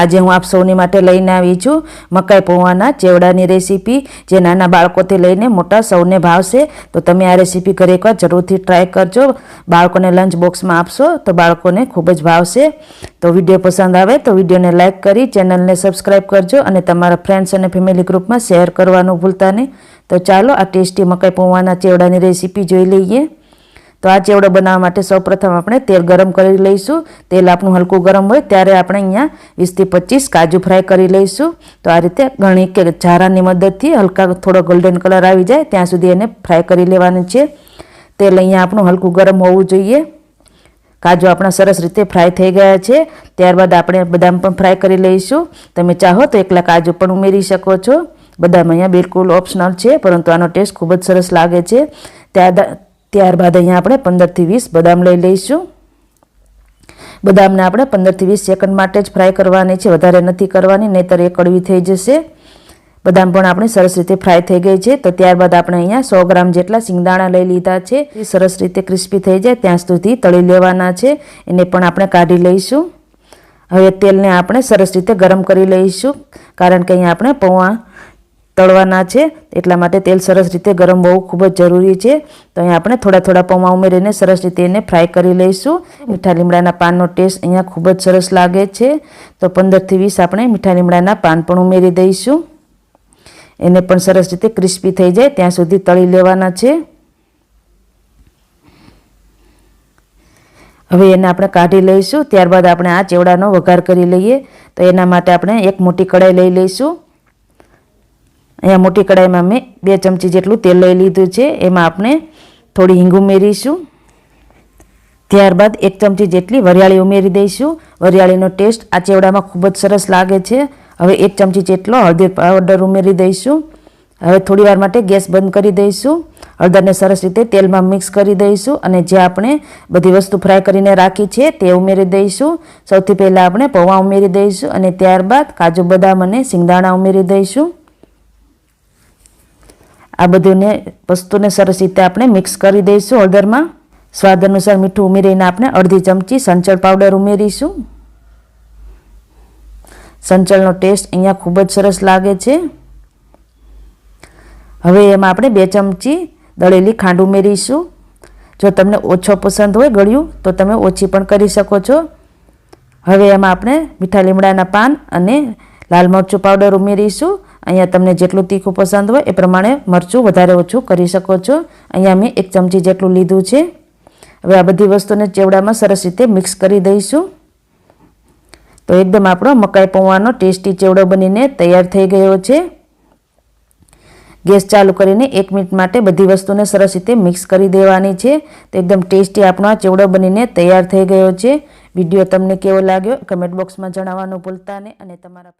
આજે હું આપ સૌની માટે લઈને આવી છું મકાઈ પૌવાના ચેવડાની રેસીપી, જે નાના બાળકોથી લઈને મોટા સૌને ભાવશે. તો તમે આ રેસીપી ઘરે એકવાર જરૂરથી ટ્રાય કરજો. બાળકોને લંચ બોક્સમાં આપશો તો બાળકોને ખૂબ જ ભાવશે. તો વીડિયો પસંદ આવે તો વિડીયોને લાઇક કરી, ચેનલને સબસ્ક્રાઈબ કરજો અને તમારા ફ્રેન્ડ્સ અને ફેમિલી ગ્રુપમાં શેર કરવાનું ભૂલતા નહીં. તો ચાલો આ ટેસ્ટી મકાઈ પૌવાના ચેવડાની રેસીપી જોઈ લઈએ. તો આ ચેવડો બનાવવા માટે સૌપ્રથમ આપણે તેલ ગરમ કરી લઈશું. તેલ આપણું હલકું ગરમ હોય ત્યારે આપણે અહીંયા વીસથી પચીસ કાજુ ફ્રાય કરી લઈશું. તો આ રીતે ઘણી કે ઝારાની મદદથી હલકા થોડો ગોલ્ડન કલર આવી જાય, ત્યાં સુધી એને ફ્રાય કરી લેવાનું છે. તેલ અહીંયા આપણું હલકું ગરમ હોવું જોઈએ. કાજુ આપણા સરસ રીતે ફ્રાય થઈ ગયા છે. ત્યારબાદ આપણે બદામ પણ ફ્રાય કરી લઈશું. તમે ચાહો તો એકલા કાજુ પણ ઉમેરી શકો છો. બદામ અહીંયા બિલકુલ ઓપ્શનલ છે, પરંતુ આનો ટેસ્ટ ખૂબ જ સરસ લાગે છે. ત્યાર ત્યારબાદ અહીંયા આપણે પંદરથી વીસ બદામ લઈ લઈશું. બદામને આપણે પંદરથી વીસ સેકન્ડ માટે જ ફ્રાય કરવાની છે, વધારે નથી કરવાની, નહીતર એ કડવી થઈ જશે. બદામ પણ આપણી સરસ રીતે ફ્રાય થઈ ગઈ છે, તો ત્યારબાદ આપણે અહીંયા સો ગ્રામ જેટલા સિંગદાણા લઈ લીધા છે. એ સરસ રીતે ક્રિસ્પી થઈ જાય ત્યાં સુધી તળી લેવાના છે, એને પણ આપણે કાઢી લઈશું. હવે તેલને આપણે સરસ રીતે ગરમ કરી લઈશું, કારણ કે અહીંયા આપણે પૌવા તળવાના છે, એટલા માટે તેલ સરસ રીતે ગરમ હોવું ખૂબ જ જરૂરી છે. તો અહીંયા આપણે થોડા થોડા પૌમાં ઉમેરીને સરસ રીતે એને ફ્રાય કરી લઈશું. મીઠા લીમડાના પાનનો ટેસ્ટ અહીંયા ખૂબ જ સરસ લાગે છે. તો પંદરથી વીસ આપણે મીઠા લીમડાના પાન પણ ઉમેરી દઈશું. એને પણ સરસ રીતે ક્રિસ્પી થઈ જાય, ત્યાં સુધી તળી લેવાના છે. હવે એને આપણે કાઢી લઈશું. ત્યારબાદ આપણે આ ચેવડાનો વઘાર કરી લઈએ. તો એના માટે આપણે એક મોટી કઢાઈ લઈ લઈશું. અહીંયા મોટી કઢાઈમાં મેં બે ચમચી જેટલું તેલ લઈ લીધું છે. એમાં આપણે થોડી હિંગ ઉમેરીશું. ત્યારબાદ એક ચમચી જેટલી વરિયાળી ઉમેરી દઈશું. વરિયાળીનો ટેસ્ટ આ ચેવડામાં ખૂબ જ સરસ લાગે છે. હવે એક ચમચી જેટલો હળદર પાવડર ઉમેરી દઈશું. હવે થોડી વાર માટે ગેસ બંધ કરી દઈશું. હળદરને સરસ રીતે તેલમાં મિક્સ કરી દઈશું અને જે આપણે બધી વસ્તુ ફ્રાય કરીને રાખી છે તે ઉમેરી દઈશું. સૌથી પહેલાં આપણે પૌવા ઉમેરી દઈશું અને ત્યારબાદ કાજુ બદામ અને સિંગદાણા ઉમેરી દઈશું. આ બધુંને વસ્તુને સરસ રીતે આપણે મિક્સ કરી દઈશું હળદરમાં. સ્વાદ અનુસાર મીઠું ઉમેરીને આપણે અડધી ચમચી સંચળ પાવડર ઉમેરીશું. સંચળનો ટેસ્ટ અહીંયા ખૂબ જ સરસ લાગે છે. હવે એમાં આપણે બે ચમચી દળેલી ખાંડ ઉમેરીશું. જો તમને ઓછો પસંદ હોય ગળ્યું, તો તમે ઓછી પણ કરી શકો છો. હવે એમાં આપણે મીઠા લીમડાના પાન અને લાલ મરચું પાવડર ઉમેરીશું. અહીંયા તમને જેટલું તીખું પસંદ હોય એ પ્રમાણે મરચું વધારે ઓછું કરી શકો છો. અહીંયા મેં એક ચમચી જેટલું લીધું છે. હવે આ બધી વસ્તુને ચેવડામાં સરસ રીતે મિક્સ કરી દઈશું. તો એકદમ આપણો મકાઈ પૌવાનો ટેસ્ટી ચેવડો બનીને તૈયાર થઈ ગયો છે. ગેસ ચાલુ કરીને એક મિનિટ માટે બધી વસ્તુને સરસ રીતે મિક્સ કરી દેવાની છે. તો એકદમ ટેસ્ટી આપણો આ ચેવડો બનીને તૈયાર થઈ ગયો છે. વીડિયો તમને કેવો લાગ્યો? કમેન્ટ બોક્સમાં જણાવવાનું ભૂલતા નહીં અને તમારા